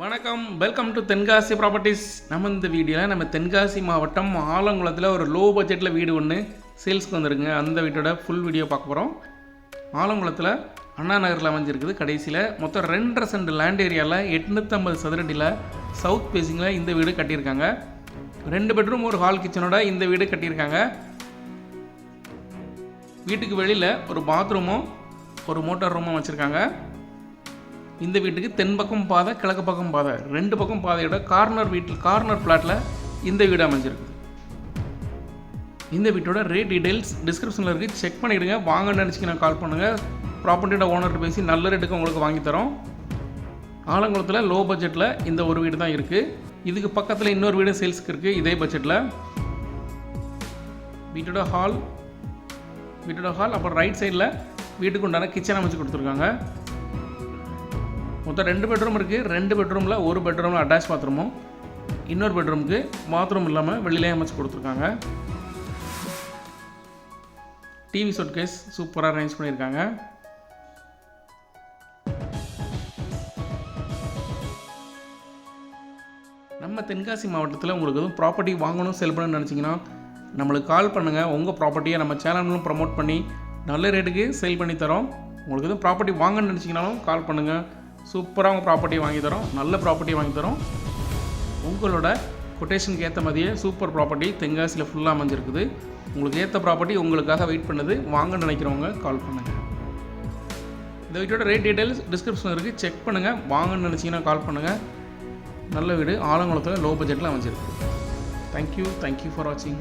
வணக்கம். Welcome to Tenkasi properties நம்ம இந்த வீடியோவில் நம்ம தென்காசி மாவட்டம் ஆலங்குளத்தில் ஒரு லோ பட்ஜெட்டில் வீடு ஒன்று சேல்ஸ்க்கு வந்துருங்க அந்த வீட்டோட ஃபுல் வீடியோ பார்க்க போகிறோம் ஆலங்குளத்தில் அண்ணா நகரில் அமைஞ்சிருக்குது. கடைசியில் மொத்தம் ரெண்டரை சென்ட் லேண்ட் ஏரியாவில் எட்நூற்றம்பது சதுரடியில் சவுத் பேசிங்கில் இந்த வீடு கட்டியிருக்காங்க. ரெண்டு பெட்ரூம் ஒரு ஹால் கிச்சனோட இந்த வீடு கட்டியிருக்காங்க. வீட்டுக்கு வெளியில் ஒரு பாத்ரூமும் ஒரு மோட்டார் ரூமும் வச்சுருக்காங்க. இந்த வீட்டுக்கு தென் பக்கம் பாதை கிழக்கு பக்கம் பாதை. ரெண்டு பக்கம் பாதையோட கார்னர் வீட்டில் கார்னர் பிளாட்டில் இந்த வீடு அமைஞ்சிருக்கு. இந்த வீட்டோட ரேட் டீடைல்ஸ் டிஸ்கிரிப்ஷனில் இருக்குது செக் பண்ணிவிடுங்க வாங்க நான் கால் பண்ணுங்கள் ப்ராப்பர்ட்டியோட ஓனர்கிட்ட பேசி நல்ல ரேட்டுக்கு உங்களுக்கு வாங்கித்தரோம் ஆலங்குளத்தில் லோ பட்ஜெட்டில் இந்த ஒரு வீடு தான் இருக்குது இதுக்கு பக்கத்தில் இன்னொரு வீடு சேல்ஸுக்கு இருக்குது இதே பட்ஜெட்டில் வீட்டோட ஹால் வீட்டோட ஹால் அப்புறம் ரைட் சைடில் வீட்டுக்கு உண்டான கிச்சன் அமைச்சு கொடுத்துருக்காங்க. மொத்தம் ரெண்டு பெட்ரூம் இருக்குது ரெண்டு பெட்ரூமில் ஒரு பெட்ரூமில் அட்டாச் பாத்ரூமும் இன்னொரு பெட்ரூமுக்கு பாத்ரூம் இல்லாமல் வெளியிலே அமைச்சு கொடுத்துருக்காங்க. டிவி சொட் கேஸ் சூப்பராக அரேஞ்ச் பண்ணியிருக்காங்க. நம்ம தென்காசி மாவட்டத்தில் உங்களுக்கு எதுவும் ப்ராப்பர்ட்டி வாங்கணும் செல் பண்ணணும்னு நினச்சிங்கன்னா நம்மளுக்கு கால் பண்ணுங்கள் உங்கள் ப்ராப்பர்ட்டியை நம்ம சேனலும் ப்ரமோட் பண்ணி நல்ல ரேட்டுக்கு சேல் பண்ணி தரோம். உங்களுக்கு எதுவும் ப்ராப்பர்ட்டி வாங்கணும்னு நினச்சிங்கனாலும் கால் பண்ணுங்கள் சூப்பராக உங்கள் ப்ராப்பர்ட்டி வாங்கி தரோம். நல்ல ப்ராப்பர்ட்டி வாங்கி தரோம். உங்களோட கொட்டேஷனுக்கு ஏற்ற மாதிரியே சூப்பர் ப்ராப்பர்ட்டி தென்காசியில் ஃபுல்லாக அமைஞ்சிருக்குது. உங்களுக்கு ஏற்ற ப்ராப்பர்ட்டி உங்களுக்காக வெயிட் பண்ணுது. வாங்க நினைக்கிறவங்க கால் பண்ணுங்கள் இந்த வீட்டோட ரேட் டீட்டெயில்ஸ் டிஸ்கிரிப்ஷன் இருக்குது செக் பண்ணுங்கள் வாங்கன்னு நினச்சிங்கன்னா கால் பண்ணுங்கள் நல்ல வீடு. ஆலங்குளத்தில் லோ பட்ஜெட்டில் அமைஞ்சிருக்கு தேங்க்யூ தேங்க்யூ ஃபார் வாட்சிங்